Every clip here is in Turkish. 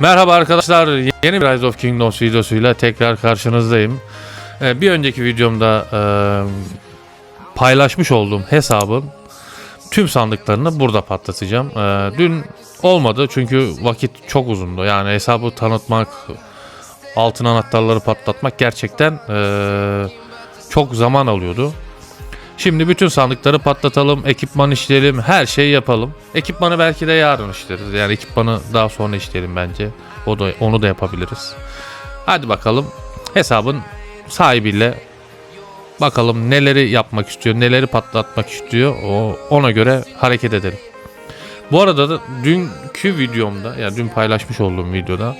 Merhaba arkadaşlar. Yeni bir Rise of Kingdoms videosuyla tekrar karşınızdayım. Ee, bir önceki videomda e, paylaşmış olduğum hesabın tüm sandıklarını burada patlatacağım. Ee, dün olmadı çünkü vakit çok uzundu. Yani hesabı tanıtmak, altın anahtarları patlatmak gerçekten e, çok zaman alıyordu. Şimdi bütün sandıkları patlatalım, ekipman işleyelim, her şeyi yapalım. Ekipmanı belki de yarın işleriz. Yani ekipmanı daha sonra işleyelim bence. O da onu da yapabiliriz. Hadi bakalım hesabın sahibiyle bakalım neleri yapmak istiyor, neleri patlatmak istiyor. O ona göre hareket edelim. Bu arada da dünkü videomda, yani dün paylaşmış olduğum videoda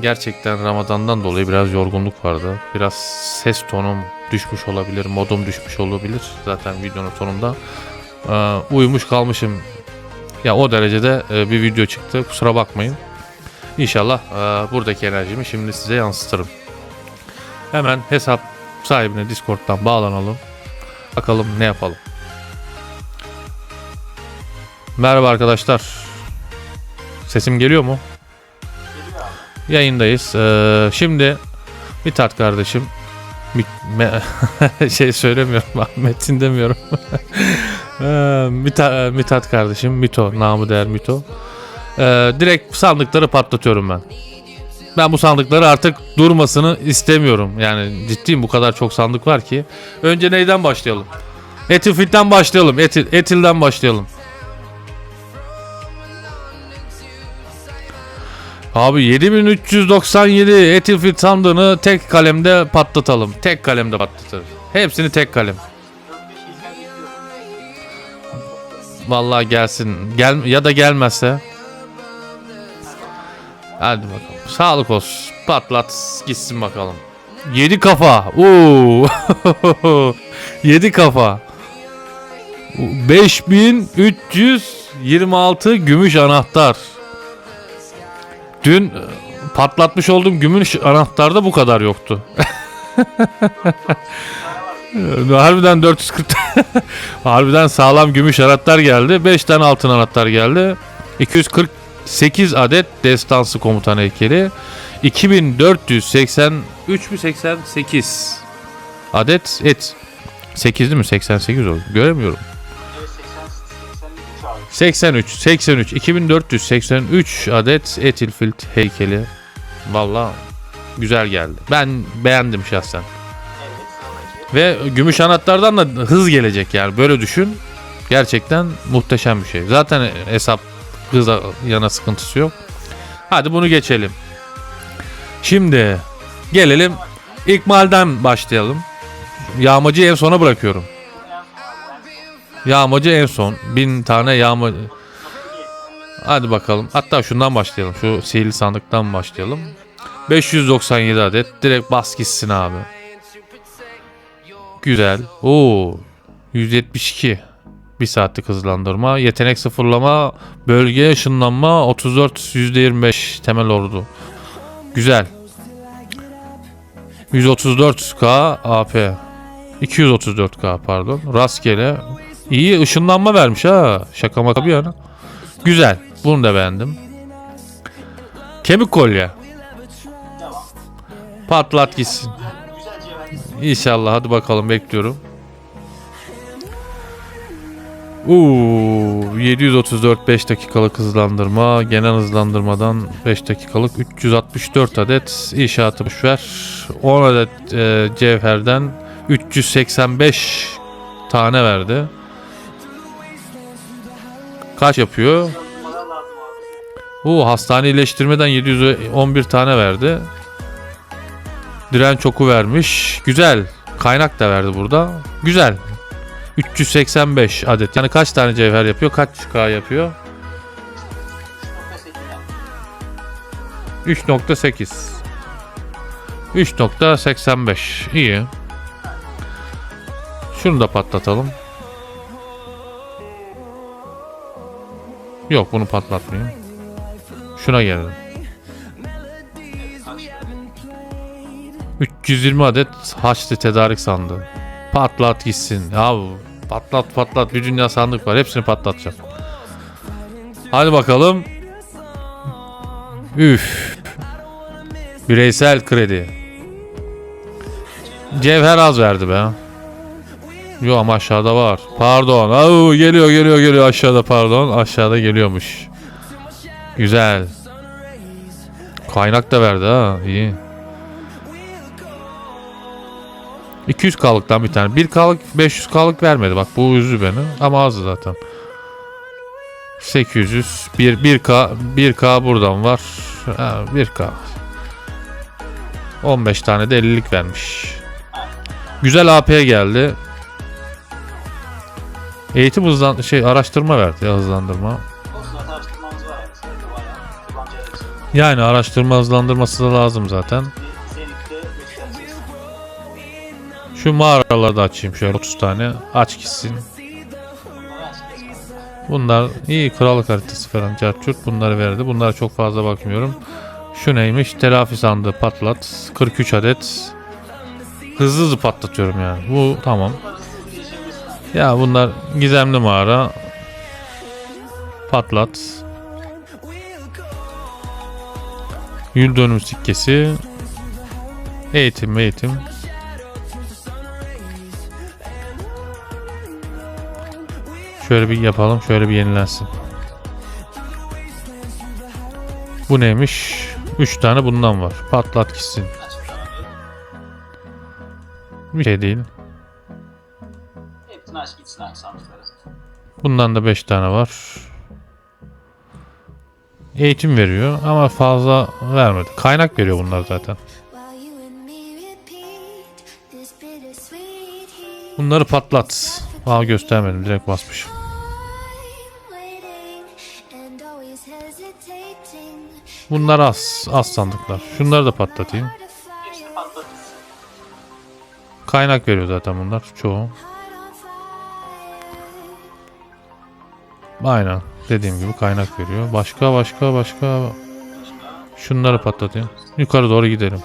gerçekten Ramazan'dan dolayı biraz yorgunluk vardı. Biraz ses tonum düşmüş olabilir, modum düşmüş olabilir. Zaten videonun sonunda Ee, uyumuş kalmışım. Ya o derecede e, bir video çıktı. Kusura bakmayın. İnşallah e, buradaki enerjimi şimdi size yansıtırım. Hemen hesap sahibine Discord'dan bağlanalım. Bakalım ne yapalım. Merhaba arkadaşlar. Sesim geliyor mu? Yayındayız. Ee, şimdi Mithat kardeşim şey söylemiyorum Metin demiyorum. Ee, Mita- Mithat kardeşim Mito namı değer Mito. Ee, direkt sandıkları patlatıyorum ben. Ben bu sandıkları artık durmasını istemiyorum. Yani ciddiyim bu kadar çok sandık var ki. Önce neyden başlayalım? Etilfit'ten başlayalım. Etil, Etil'den başlayalım. Abi 7397 Etilfit sandığını tek kalemde patlatalım. Tek kalemde patlatırız. Hepsini tek kalem. Vallahi gelsin. Gel ya da gelmezse. Hadi bakalım. Sağlık olsun. Patlat gitsin bakalım. 7 kafa. Oo. 7 kafa. 5326 gümüş anahtar. Dün e, patlatmış olduğum gümüş anahtarda bu kadar yoktu. Harbiden 440 Harbiden sağlam gümüş anahtar geldi. 5 tane altın anahtar geldi. 248 adet destansı komutan heykeli. 2483 mü 88 adet et. 8 değil mi? 88 oldu. Göremiyorum. 83, 83, 2483 adet Etilfilt heykeli. Valla güzel geldi. Ben beğendim şahsen. Ve gümüş anahtardan da hız gelecek yani böyle düşün. Gerçekten muhteşem bir şey. Zaten hesap hız yana sıkıntısı yok. Hadi bunu geçelim. Şimdi gelelim ikmalden başlayalım. Yağmacıyı en sona bırakıyorum. Yağmacı en son. Bin tane yağma... Hadi bakalım. Hatta şundan başlayalım. Şu sihirli sandıktan başlayalım. 597 adet. Direkt bas gitsin abi. Güzel. Oo. 172. Bir saatlik hızlandırma. Yetenek sıfırlama. Bölge ışınlanma. 34 %25 temel ordu. Güzel. 134k AP. 234k pardon. Rastgele. İyi ışınlanma vermiş ha. Şaka maka bir yana. Güzel. Bunu da beğendim. Kemik kolye. Patlat gitsin. İnşallah hadi bakalım bekliyorum. Uuu 734 5 dakikalık hızlandırma genel hızlandırmadan 5 dakikalık 364 adet inşaatı boşver 10 adet e, cevherden 385 tane verdi. Kaç yapıyor? Bu hastane iyileştirmeden 711 tane verdi. Direnç oku vermiş. Güzel. Kaynak da verdi burada. Güzel. 385 adet. Yani kaç tane cevher yapıyor? Kaç K yapıyor? 3.8 3.85 İyi. Şunu da patlatalım. Yok bunu patlatmayayım. Şuna gelelim. 320 adet haçlı tedarik sandığı. Patlat gitsin. Ya Patlat patlat bir dünya sandık var. Hepsini patlatacağım. Hadi bakalım. Üf. Bireysel kredi. Cevher az verdi be. Yo ama aşağıda var. Pardon. Au, geliyor geliyor geliyor aşağıda pardon. Aşağıda geliyormuş. Güzel. Kaynak da verdi ha. iyi. 200 kalıktan bir tane. 1 kalık 500 kalık vermedi. Bak bu üzdü beni. Ama azdı zaten. 800 1 1k 1k buradan var. Ha, 1k. 15 tane de 50'lik vermiş. Güzel AP geldi. Eğitim hızlan şey araştırma verdi ya hızlandırma. Yani. Araştırma hızlandırması da lazım zaten. Şu mağaraları da açayım şöyle 30 tane. Aç gitsin. Bunlar iyi krallık haritası falan carçurt bunları verdi. Bunlara çok fazla bakmıyorum. Şu neymiş? Telafi sandığı patlat. 43 adet. Hızlı hızlı patlatıyorum yani. Bu tamam. Ya bunlar gizemli mağara. Patlat. Yıl dönüm sikkesi. Eğitim eğitim. Şöyle bir yapalım. Şöyle bir yenilensin. Bu neymiş? 3 tane bundan var. Patlat gitsin. Bir şey değil. Aç gitsin abi sandıkları. Bundan da 5 tane var. Eğitim veriyor ama fazla vermedi. Kaynak veriyor bunlar zaten. Bunları patlat. Aa göstermedim direkt basmışım. Bunlar az. Az sandıklar. Şunları da patlatayım. Kaynak veriyor zaten bunlar çoğu. Aynen. Dediğim gibi kaynak veriyor. Başka başka başka. Şunları patlatayım. Yukarı doğru gidelim.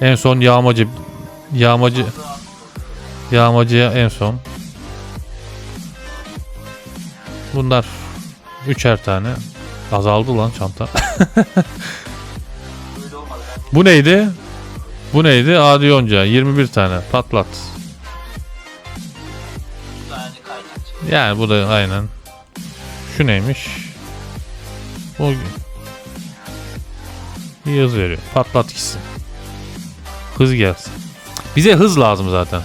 En son yağmacı yağmacı yağmacıya en son. Bunlar üçer tane. Azaldı lan çanta. Bu neydi? Bu neydi? Adi yonca. 21 tane. Patlat. Yani bu da aynen. Şu neymiş? Bu bir hız veriyor. Patlat gitsin. Hız gelsin. Bize hız lazım zaten.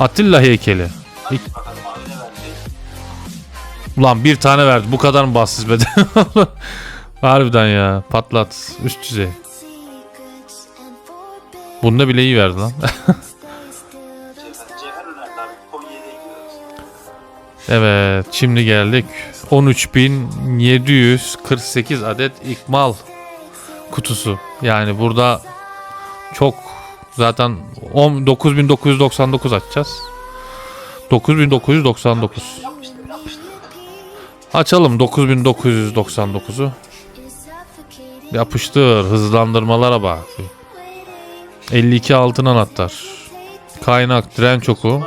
Atilla heykeli. İlk-. Ulan bir tane verdi. Bu kadar mı bassız beden? Harbiden ya. Patlat. Üst düzey. Bunda bile iyi verdi lan. Evet şimdi geldik 13.748 adet ikmal kutusu. Yani burada çok zaten 10 9999 açacağız. 9999. Yapmıştır yapmıştır. Açalım 9999'u. Is suffocating. Yapıştır hızlandırmalara bak. 52 altın anahtar. Kaynak direnç oku.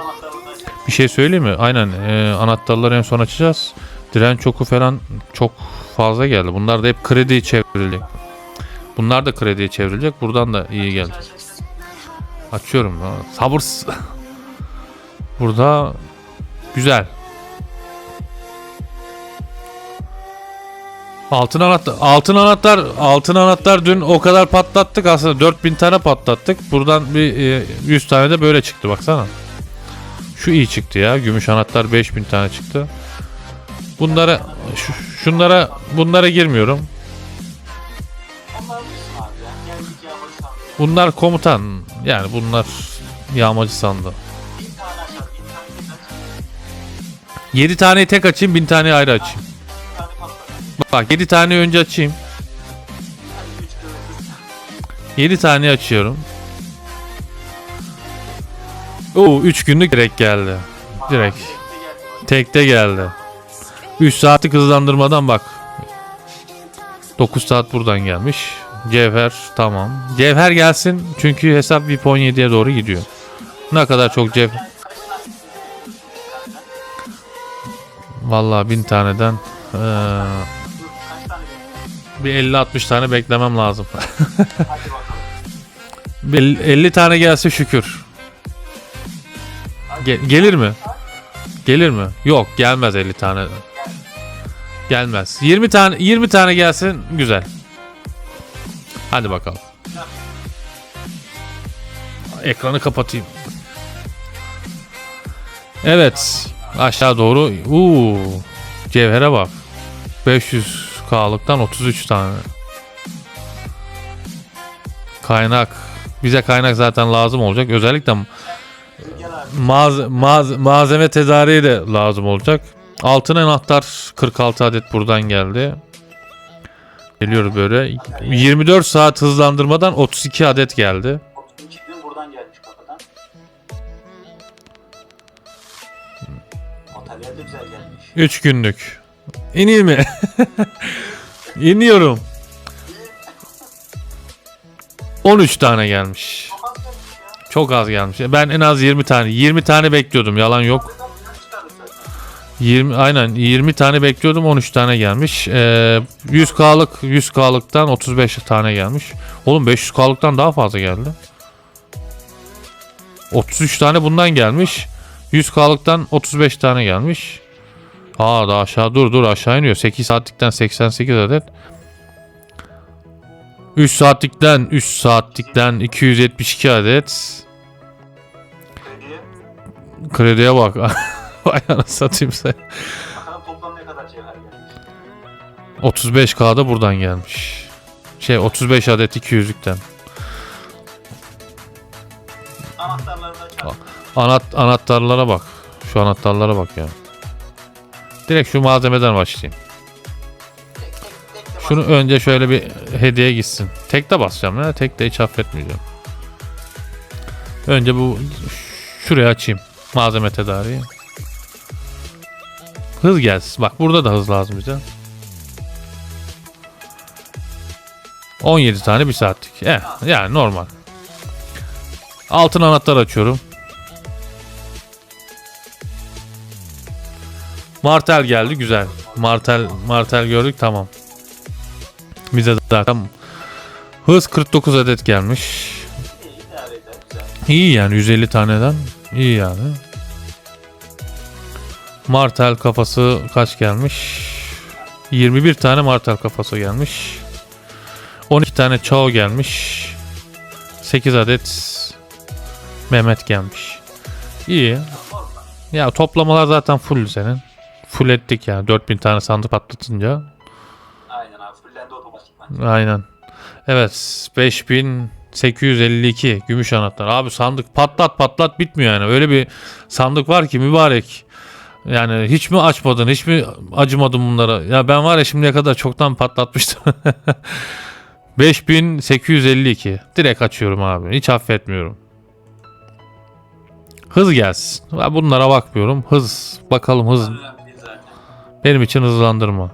Bir şey söyleyeyim mi? Aynen e, anahtarları en son açacağız. Direnç çoku falan çok fazla geldi. Bunlar da hep kredi çevrilecek. Bunlar da krediye çevrilecek. Buradan da iyi geldi. Açıyorum. Ha, Sabırsız. Burada güzel. Altın anahtar, altın anahtar, altın anahtar dün o kadar patlattık aslında 4000 tane patlattık. Buradan bir e, 100 tane de böyle çıktı baksana. Şu iyi çıktı ya. Gümüş anahtar 5000 tane çıktı. Bunlara şu- şunlara bunlara girmiyorum. Bunlar komutan. Yani bunlar yağmacı sandı. Bir tane açar. Bir tane açar. 7 taneyi tek açayım, 1000 taneyi ayrı açayım. Tane. Bak 7 tane önce açayım. Hadi üç kere. 7 tane açıyorum. Oo 3 günlük direkt geldi. Direkt. Tekte geldi. Tekte geldi. 3 saatlik hızlandırmadan bak. 9 saat buradan gelmiş. Cevher tamam. Cevher gelsin çünkü hesap VIP 17'ye doğru gidiyor. Ne kadar çok istiyorsun? Vallahi bin taneden bekliyorsun? bir 50-60 tane beklemem lazım. Hadi bakalım. Bir 50 tane gelse şükür. Ge- gelir mi? Gelir mi? Yok gelmez 50 tane. Gelmez. 20 tane 20 tane gelsin güzel. Hadi bakalım. Ekranı kapatayım. Evet. Aşağı doğru. Uuu. Cevhere bak. 500K'lıktan 33 tane. Kaynak. Bize kaynak zaten lazım olacak. Özellikle. Maz- maz- malzeme tedariği de lazım olacak. Altın anahtar 46 adet buradan geldi. Geliyor böyle. 24 saat hızlandırmadan 32 adet geldi. 32 bin buradan gelmiş kafadan. Otelyer de güzel gelmiş. 3 günlük. İneyim mi? İniyorum. 13 tane gelmiş. Çok az gelmiş. Ben en az 20 tane. 20 tane bekliyordum. Yalan yok. Buradan bundan çıkardık zaten. 20 aynen 20 tane bekliyordum 13 tane gelmiş. Ee, 100K'lık 100K'lıktan 35 tane gelmiş. Oğlum 500K'lıktan daha fazla geldi. 33 tane bundan gelmiş. 100K'lıktan 35 tane gelmiş. Aa daha aşağı dur dur aşağı iniyor. 8 saatlikten 88 adet. 3 saatlikten 3 saatlikten 272 adet. Krediye. Krediye bak. Vay anasını satayım sen. Bakalım toplam ne kadar cevher gelmiş. 35K'da buradan gelmiş. Şey 35 adet 200'lükten. Anahtarları da çarptı. Anahtar, anahtarlara bak. Şu anahtarlara bak ya. Direkt şu malzemeden başlayayım. Şunu önce şöyle bir hediye gitsin. Tekte basacağım ya. Tekte hiç affetmeyeceğim. Önce bu şuraya açayım. Malzeme tedariği. Hız gelsin. Bak burada da hız lazım bize. 17 tane bir saatlik. Eh, yani normal. Altın anahtar açıyorum. Martel geldi güzel. Martel Martel gördük tamam. Bize zaten hız 49 adet gelmiş. iyi yani 150 taneden iyi yani. Martel kafası kaç gelmiş? 21 tane martel kafası gelmiş. 12 tane çao gelmiş. 8 adet Mehmet gelmiş. İyi. Ya toplamalar zaten full senin. Full ettik yani 4000 tane sandık patlatınca. Aynen abi. Fullendi otomatikman. Aynen. Evet 5852 gümüş anahtar. Abi sandık patlat patlat bitmiyor yani. Öyle bir sandık var ki mübarek. Yani hiç mi açmadın hiç mi acımadın bunlara? Ya ben var ya şimdiye kadar çoktan patlatmıştım. 5852. Direkt açıyorum abi. Hiç affetmiyorum. Hız gelsin. Ben bunlara bakmıyorum. Hız. Bakalım hız. Benim için hızlandırma.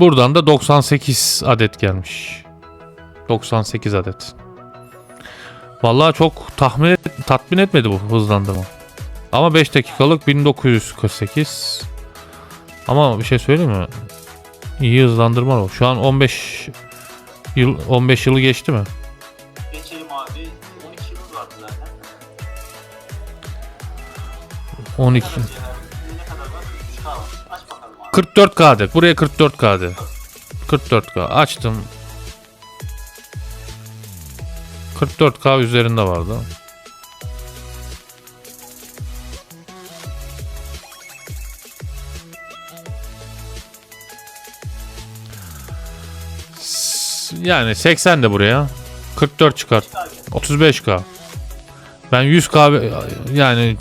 Buradan da 98 adet gelmiş. 98 adet. Vallahi çok tahmin et- tatmin etmedi bu hızlandırma. Ama 5 dakikalık 1948. Ama bir şey söyleyeyim mi? İyi hızlandırma o. Şu an 15 yıl 15 yılı geçti mi? Geçelim abi. 12 yılımız vardı zaten. 12 44K'dı. Buraya 44K'dı. 44K açtım. 44K üzerinde vardı. Yani 80 de buraya. 44 çıkart. 35K. Ben 100K yani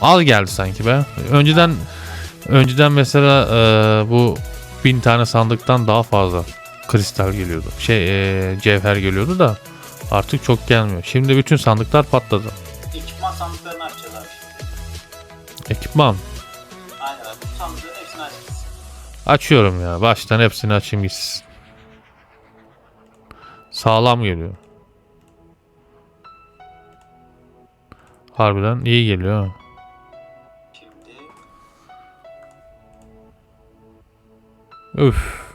al geldi sanki be. Önceden önceden mesela e, bu bin tane sandıktan daha fazla kristal geliyordu. Şey e, cevher geliyordu da artık çok gelmiyor. Şimdi bütün sandıklar patladı. Ekipman sandıklarını açacağız abi. Ekipman Aynen abi. Bu sandığı hepsini açacağız. açıyorum ya. Baştan hepsini açayım gitsin. Sağlam geliyor. Harbiden iyi geliyor. ha. Üf.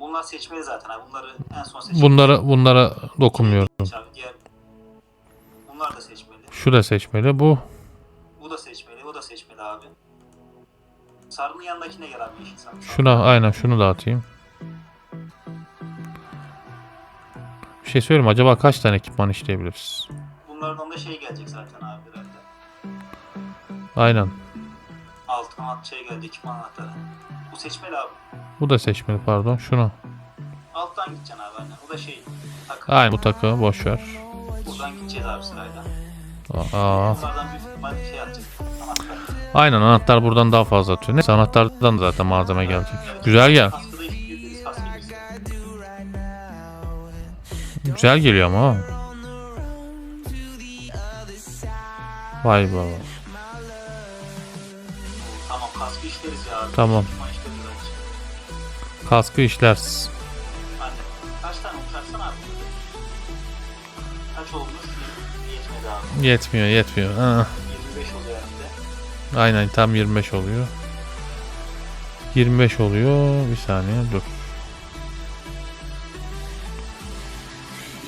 bunlar seçmeli zaten abi. Bunları en son seçmeli. Bunlara bunlara dokunmuyorum. Diğer bunlar da seçmeli. Şu da seçmeli. Bu Bu da seçmeli. O da seçmeli abi. Sarının yanındakine gel abi yeşil sarı. şuna aynen şunu da atayım. Bir şey söyleyeyim acaba kaç tane ekipman işleyebiliriz? Bunlardan da şey gelecek zaten abi herhalde. Aynen. At şey geldi ekipman anahtarı. Bu seçmeli abi. Bu da seçmeli pardon. Şunu. Alttan gideceksin abi aynen. Bu da şey. Takı. Aynen bu takı boş ver. Buradan gideceğiz abi sırayla. Aa. Bunlardan ihtimal şey atacak. Anahtar. Aynen anahtar buradan daha fazla atıyor. Neyse anahtardan da zaten malzeme gelecek. Güzel gel. Güzel geliyor ama. Vay baba. Tamam kaskı işleriz ya abi. Tamam. Ekipman işleriz bence. Kaskı. Kaç tane uçarsan abi? Kaç olmuş? Yetmedi abi. Yetmiyor yetmiyor. Ha. 25 oluyor herhalde. Aynen tam 25 oluyor. 25 oluyor. Bir saniye dur.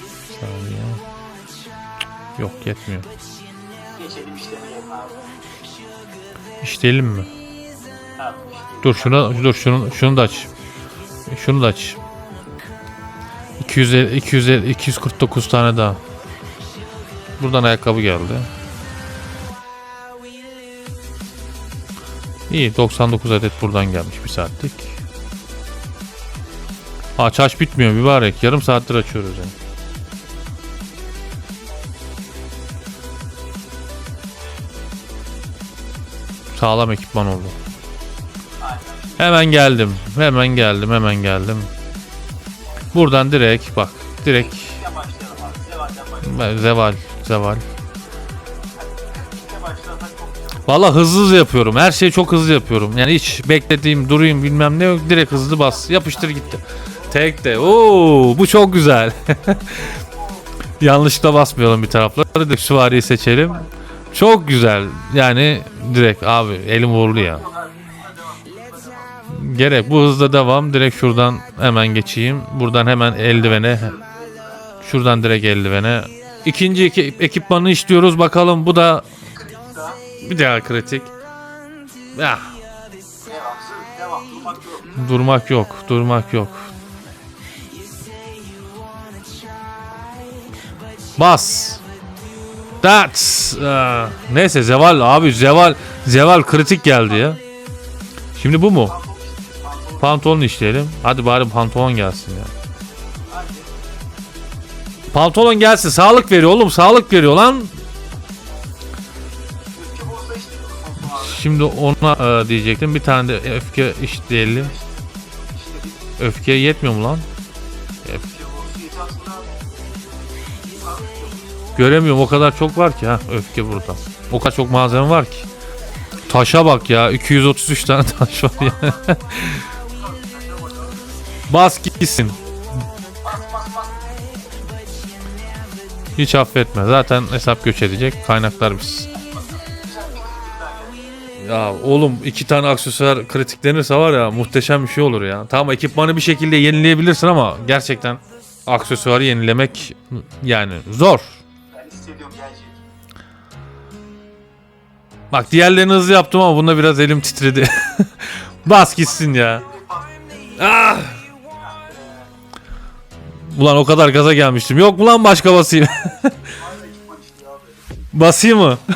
Bir saniye. Yok yetmiyor. İşleyelim mi? Dur şunu dur şunu şunu da aç. Şunu da aç. 250 250 249 tane daha. Buradan ayakkabı geldi. İyi 99 adet buradan gelmiş bir saatlik. Aç aç bitmiyor mübarek. Yarım saattir açıyoruz yani. Sağlam ekipman oldu. Hemen geldim. Hemen geldim. Hemen geldim. Buradan direkt bak. Direkt zeval. Zeval. Valla hızlı hızlı yapıyorum. Her şeyi çok hızlı yapıyorum. Yani hiç beklediğim, durayım bilmem ne yok. Direkt hızlı bas. Yapıştır gitti. Tek de. Oo, bu çok güzel. Yanlışlıkla basmayalım bir tarafları. Süvariyi seçelim. Çok güzel. Yani direkt abi elim vurdu ya. Gerek bu hızda devam. Direkt şuradan hemen geçeyim. Buradan hemen eldivene. Şuradan direkt eldivene. İkinci iki, ekipmanı işliyoruz. Bakalım bu da bir daha kritik. Yok. durmak yok. Durmak yok. Bas. That's. Aa, neyse Zeval abi Zeval Zeval kritik geldi ya. Şimdi bu mu? Pantolon işleyelim. Hadi bari pantolon gelsin ya. Pantolon gelsin. Sağlık veriyor oğlum. Sağlık veriyor lan. Şimdi ona e, diyecektim. Bir tane de öfke işleyelim. Öfke yetmiyor mu lan? Göremiyorum o kadar çok var ki ha öfke burada. O kadar çok malzeme var ki. Taşa bak ya 233 tane taş var ya. Bas gitsin. Hiç affetme. Zaten hesap göç edecek. Kaynaklar biz. Ya oğlum iki tane aksesuar kritiklenirse var ya muhteşem bir şey olur ya. Tamam ekipmanı bir şekilde yenileyebilirsin ama gerçekten aksesuarı yenilemek yani zor. Hissediyorum gelecek. Bak diğerlerini hızlı yaptım ama bunda biraz elim titredi. Bas gitsin ya. Ah! Ulan o kadar gaza gelmiştim. Yok mu lan başka basayım? Basayım mı?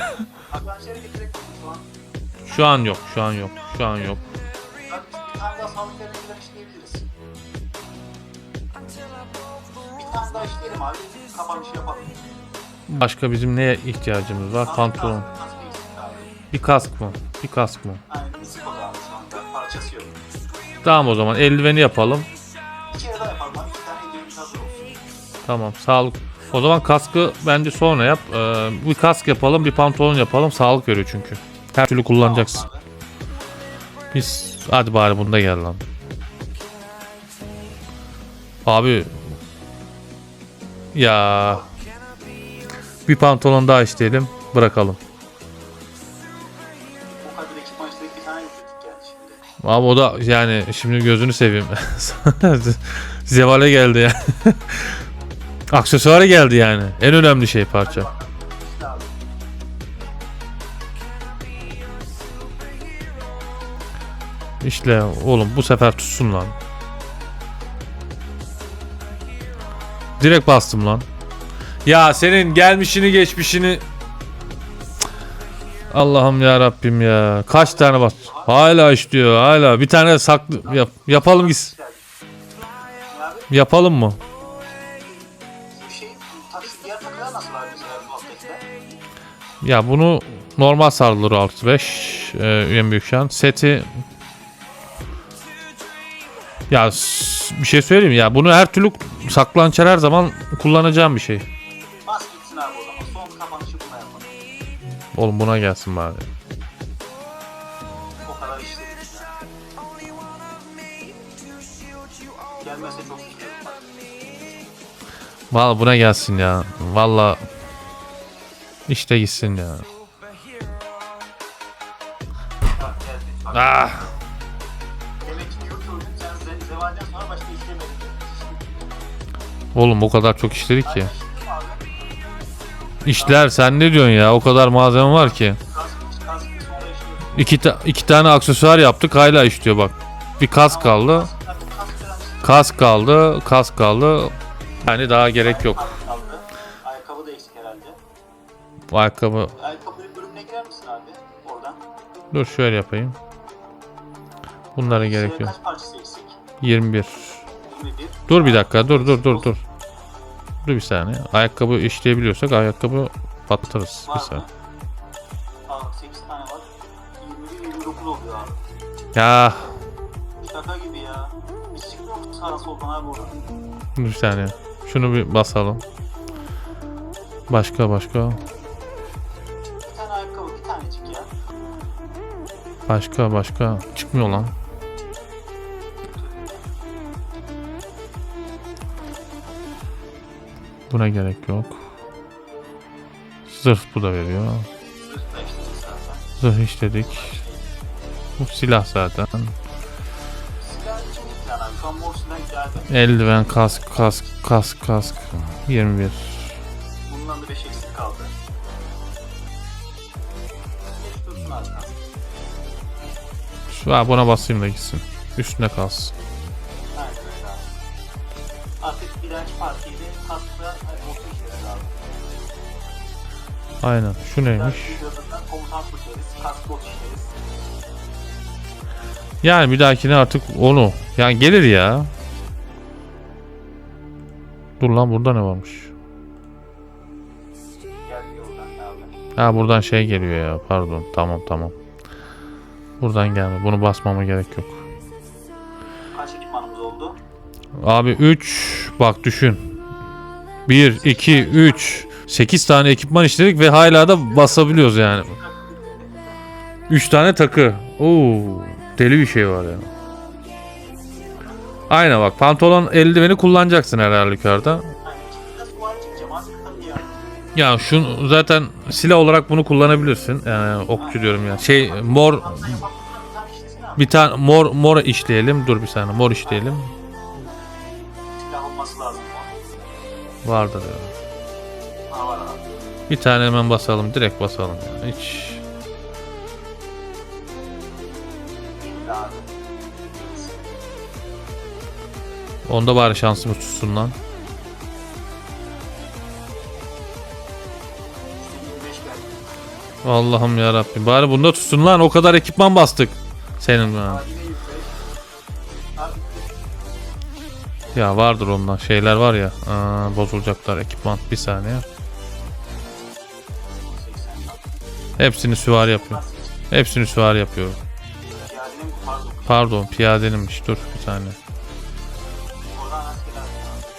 Şu an yok. Şu an yok. Şu an yok. Başka bizim neye ihtiyacımız var? Pantolon. Bir kask mı? Bir kask mı? Tamam o zaman eldiveni yapalım. Tamam sağlık. O zaman kaskı bence sonra yap. Ee, bir kask yapalım, bir pantolon yapalım. Sağlık veriyor çünkü. Her türlü kullanacaksın. Biz hadi bari bunda gel lan. Abi ya bir pantolon daha isteyelim bırakalım. O kadar ekipman istedik bir tane getirdik yani şimdi. Abi o da yani şimdi gözünü seveyim. Zevale geldi yani. Aksesuara geldi yani. En önemli şey parça. İşte abi. İşte oğlum bu sefer tutsun lan. Direkt bastım lan. Ya senin gelmişini geçmişini Allah'ım ya Rabbim ya. Kaç tane bas? Hala işliyor hala. Bir tane saklı yap, yapalım gitsin. Yapalım mı? Ya bunu normal sarılır 6-5 e, en büyük şan. Seti ya bir şey söyleyeyim ya bunu her türlü saklançer her zaman kullanacağım bir şey. Oğlum buna gelsin bari. O kadar çok. Valla buna gelsin ya. Valla işte gitsin ya. Ah. Oğlum o kadar çok işledik ki. İşler sen ne diyorsun ya? O kadar malzeme var ki. İki, ta- iki tane aksesuar yaptık hala işliyor bak. Bir kask kaldı. Kask kaldı. Kask kaldı. Yani daha gerek yok. Ayakkabı da eksik herhalde. Ayakkabı. Ayakkabı bölümüne girer misin abi? Oradan. Dur şöyle yapayım. Bunlara gerek yok. Kaç parçası eksik? 21. 21. Dur bir dakika. Dur dur dur dur. Dur bir saniye. Ayakkabı işleyebiliyorsak ayakkabı patlatırız. Bir Var saniye. mı? Aa 8 tane var. 21 29 oluyor abi. Ya Şaka gibi ya. Biz çıkmıyoruz sağa soldan abi oradan. dur bir saniye. Şunu bir basalım. Başka başka. Bir tane ayakkabı bir tanecik ya. Başka başka. Çıkmıyor lan. Buna gerek yok. Zırh bu da veriyor. Zırh işledik. Bu silah zaten. Eldiven, kask, kask, kask, kask. 21. Bundan da 5 eksik kaldı. Şu buna basayım da gitsin. Üstüne kalsın. Artık de kaskla hani motor işleriz abi. Aynen. Şu neymiş? dahaki videoda komutan işleriz. Kask bot işleriz. Yani bir dahakine artık onu. Yani gelir ya. Dur lan burada ne varmış? Ha buradan şey geliyor ya. Pardon. Tamam tamam. Buradan gelme. Bunu basmama gerek yok. Abi 3 bak düşün. 1 2 3 8 tane ekipman işledik ve hala da basabiliyoruz yani. 3 tane takı. Oo, deli bir şey var ya. Aynen bak pantolon eldiveni kullanacaksın her halükarda. Aynen. Şimdi nasıl bu hale çekeceğim abi? Tabii ya. Şunu zaten silah olarak bunu kullanabilirsin. Yani okçu diyorum ya. Şey mor bir tane mor mor işleyelim. Dur bir saniye mor işleyelim. Vardır ya. Bir tane hemen basalım. Direkt basalım ya. Hiç onda bari şansımız tutsun lan. 25 geldi. Allah'ım ya Rabbim. Bari bunda tutsun lan. O kadar ekipman bastık. Senin ha. Ya vardır ondan. Şeyler var ya. Aa, bozulacaklar ekipman. Bir saniye. 80 Hepsini süvari yapıyor. Hepsini süvari yapıyorum. Pardon. Piyadenimmiş. Dur bir atıyor.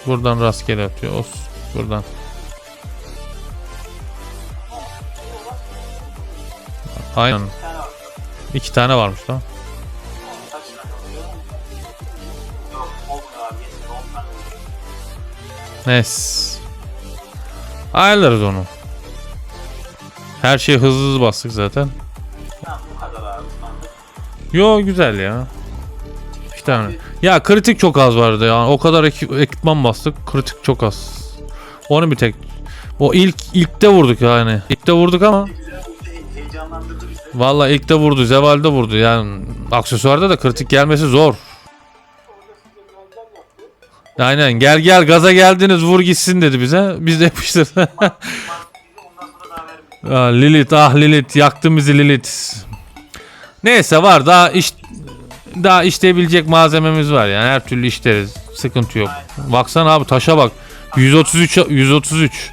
Buradan rastgele atıyor. Os. Buradan. Aynen. Tane. İki tane varmış lan. Neyse. Ayarlarız onu. Her şeyi hızlı hızlı bastık zaten. Yo güzel ya. İki tane. Ya kritik çok az vardı ya. O kadar ekip- ekipman bastık. Kritik çok az. Onu bir tek. O ilk ilkte vurduk yani. İlkte vurduk ama. Vallahi ilkte vurdu. Zeval'de vurdu. Yani aksesuarda da kritik gelmesi zor. Aynen gel gel gaza geldiniz vur gitsin dedi bize. Biz de vermedi. Ah, Lilith ah Lilith yaktın bizi Lilith. Neyse var daha iş daha işleyebilecek malzememiz var yani her türlü işleriz. Sıkıntı yok. Baksana abi taşa bak. 133 133.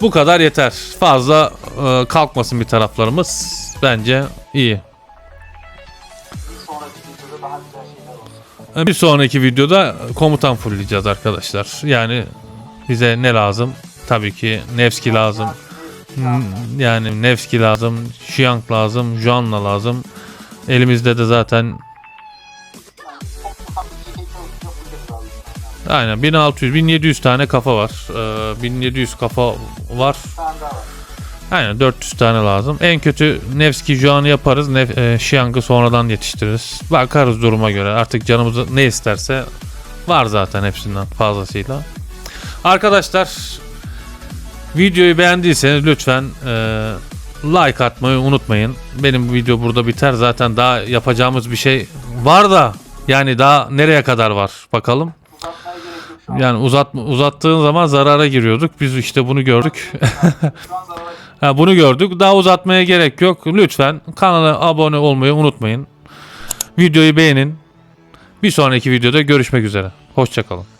Bu kadar yeter. Fazla e, kalkmasın bir taraflarımız. Bence iyi. Olsun. Bir sonraki videoda komutan fullleyeceğiz arkadaşlar. Yani bize ne lazım? Tabii ki Nevski lazım. Hmm, Yani Nevski lazım, Xiang lazım, Juan'la lazım. Elimizde de zaten aynen 1600 1700 tane kafa var. Ee, 1700 kafa var. Aynen 400 tane lazım. En kötü Nevski Juan'ı yaparız. Nef e, Xiang'ı sonradan yetiştiririz. Bakarız duruma göre. Artık canımız ne isterse var zaten hepsinden fazlasıyla. Arkadaşlar videoyu beğendiyseniz lütfen e, like atmayı unutmayın. Benim video burada biter. Zaten daha yapacağımız bir şey var da yani daha nereye kadar var bakalım. Yani uzat uzattığın zaman zarara giriyorduk. Biz işte bunu gördük. Ha, bunu gördük. Daha uzatmaya gerek yok. Lütfen kanala abone olmayı unutmayın. Videoyu beğenin. Bir sonraki videoda görüşmek üzere. Hoşçakalın.